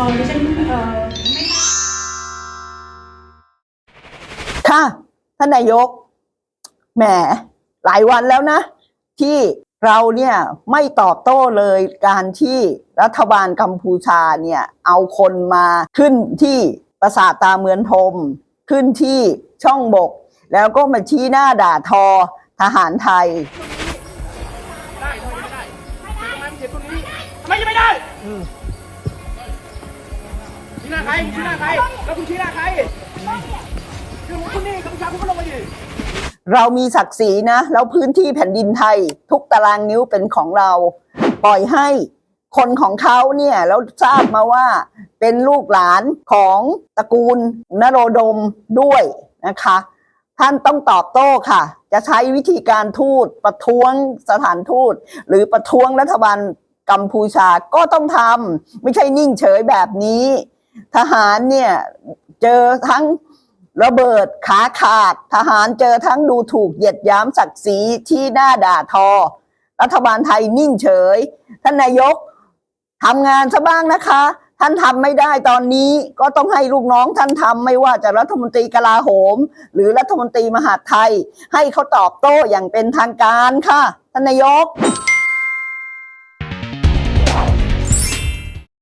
่ค่ะ ท่านนายก แหม หลายวันแล้วนะ ที่เราเนี่ยไม่ตอบโต้เลยการที่รัฐบาลกัมพูชาเนี่ยเอาคนมาขึ้นที่ปราสาทตาเมือนทม ขึ้นที่ช่องบก แล้วก็มาชี้หน้าด่าทอทหารไทย ได้ทำไมไม่ได้ทำไมยังไม่ได้ ชี้หน้าใครชี้หน้าใคร แล้วคุณชี้หน้าใครคือคุณนี่กัมพูชาคุณก็ลงมาดิเรามีศักดิ์ศรีนะ แล้วพื้นที่แผ่นดินไทย ทุกตารางนิ้วเป็นของเรา ปล่อยให้คนของเขาเนี่ยแล้วทราบมาว่าเป็นลูกหลานของตระกูลนโรดมด้วยนะคะ ท่านต้องตอบโต้ค่ะ จะใช้วิธีการทูตประท้วงสถานทูต หรือประท้วงรัฐบาลกัมพูชาก็ต้องทำไม่ใช่นิ่งเฉยแบบนี้ ทหารเนี่ยเจอทั้งระเบิดขาขาด ทหารเจอทั้งดูถูกเหยียดยามศักดิ์ศรีที่หน้าด่าทอ รัฐบาลไทยนิ่งเฉย ท่านนายกทำงานซะบ้างนะคะ ท่านทำไม่ได้ตอนนี้ก็ต้องให้ลูกน้องท่านทำไม่ว่าจะรัฐมนตรีกลาโหม หรือรัฐมนตรีมหาดไทย ให้เขาตอบโต้อย่างเป็นทางการค่ะ ท่านนายก